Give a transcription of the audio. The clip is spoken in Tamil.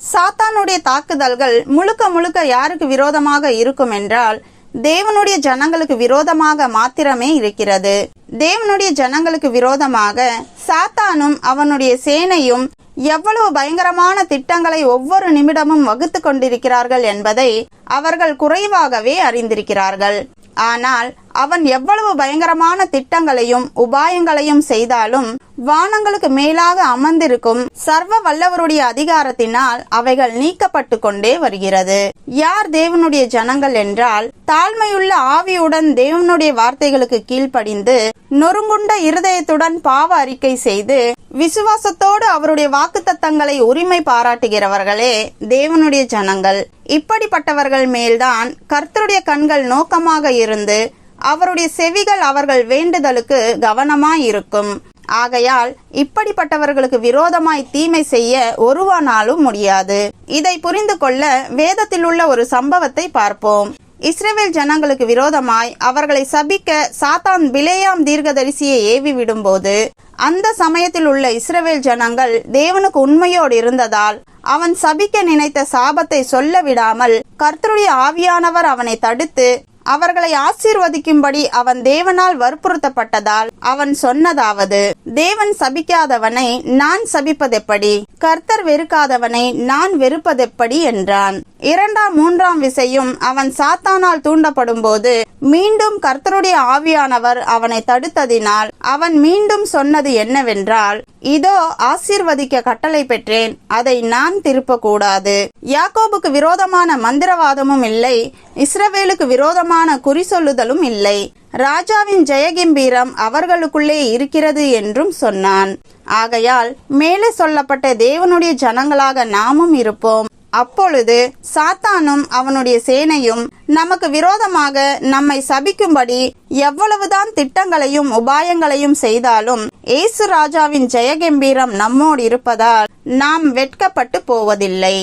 சாத்தானுடைய தாக்குதல்கள் முழுக்க முழுக்க யாருக்கு விரோதமாக இருக்கும் என்றால் தேவனுடைய ஜனங்களுக்கு விரோதமாக மாத்திரமே இருக்கிறது. தேவனுடைய ஜனங்களுக்கு விரோதமாக சாத்தானும் அவனுடைய சேனையும் எவ்வளவு பயங்கரமான திட்டங்களை ஒவ்வொரு நிமிடமும் வகுத்து கொண்டிருக்கிறார்கள் என்பதை அவர்கள் குறைவாகவே அறிந்திருக்கிறார்கள். ஆனால் அவன் எவ்வளவு பயங்கரமான திட்டங்களையும் உபாயங்களையும் செய்தாலும் வானங்களுக்கு மேலாக அமர்ந்திருக்கும் சர்வ வல்லவருடைய அதிகாரத்தினால் அவைகள் நீக்கப்பட்டு கொண்டே வருகிறது. யார் தேவனுடைய ஜனங்கள் என்றால் தாழ்மையுள்ள ஆவியுடன் தேவனுடைய வார்த்தைகளுக்கு கீழ்ப்படிந்து நொறுங்குண்ட இருதயத்துடன் பாவ அறிக்கை செய்து விசுவாசத்தோடு அவருடைய வாக்குத்தத்தங்களை உரிமை பாராட்டுகிறவர்களே தேவனுடைய ஜனங்கள். இப்படிப்பட்டவர்கள் மேல்தான் கர்த்தருடைய கண்கள் நோக்கமாக இருந்து அவருடைய செவிகள் அவர்கள் வேண்டுதலுக்கு கவனமாயிருக்கும். ஆகையால் இப்படிப்பட்டவர்களுக்கு விரோதமாய் தீமை செய்ய ஒருவானாலும் முடியாது. இதை புரிந்து கொள்ள வேதத்தில் உள்ள ஒரு சம்பவத்தை பார்ப்போம். இஸ்ரேவேல் ஜனங்களுக்கு விரோதமாய் அவர்களை சபிக்க சாத்தான் பிலேயாம் தீர்க்கதரிசியை ஏவி விடும்போது அந்த சமயத்தில் உள்ள இஸ்ரவேல் ஜனங்கள் தேவனுக்கு உண்மையோடு இருந்ததால் அவன் சபிக்க நினைத்த சாபத்தை சொல்ல விடாமல் கர்த்தருடைய ஆவியானவர் அவனை தடுத்து அவர்களை ஆசீர்வதிக்கும்படி அவன் தேவனால் வற்புறுத்தப்பட்டதால் அவன் சொன்னதாவது தேவன் சபிக்காதவனை நான் சபிப்பதெப்படி? கர்த்தர் வெறுக்காதவனை நான் வெறுப்பதெப்படி? என்றான். இரண்டாம் மூன்றாம் விசையும் அவன் சாத்தானால் தூண்டப்படும் போது மீண்டும் கர்த்தருடைய ஆவியானவர் அவனை தடுத்ததினால் அவன் மீண்டும் சொன்னது என்னவென்றால் இதோ ஆசீர்வதிக்க கட்டளை பெற்றேன் அதை நான் திருப்பக்கூடாது. யாக்கோபுக்கு விரோதமான மந்திரவாதமும் இல்லை இஸ்ரவேலுக்கு விரோதமான குறி சொல்லுதலும் இல்லை. ராஜாவின் ஜெயகம்பீரம் அவர்களுக்குள்ளே இருக்கிறது என்றும் சொன்னான். ஆகையால் மேலே சொல்லப்பட்ட தேவனுடைய ஜனங்களாக நாமும் இருப்போம். அப்பொழுது சாத்தானும் அவனுடைய சேனையும் நமக்கு விரோதமாக நம்மை சபிக்கும்படி எவ்வளவுதான் திட்டங்களையும் உபாயங்களையும் செய்தாலும் ஏசு ராஜாவின் ஜெயகம்பீரம் நம்மோடு இருப்பதால் நாம் வெட்கப்பட்டு போவதில்லை.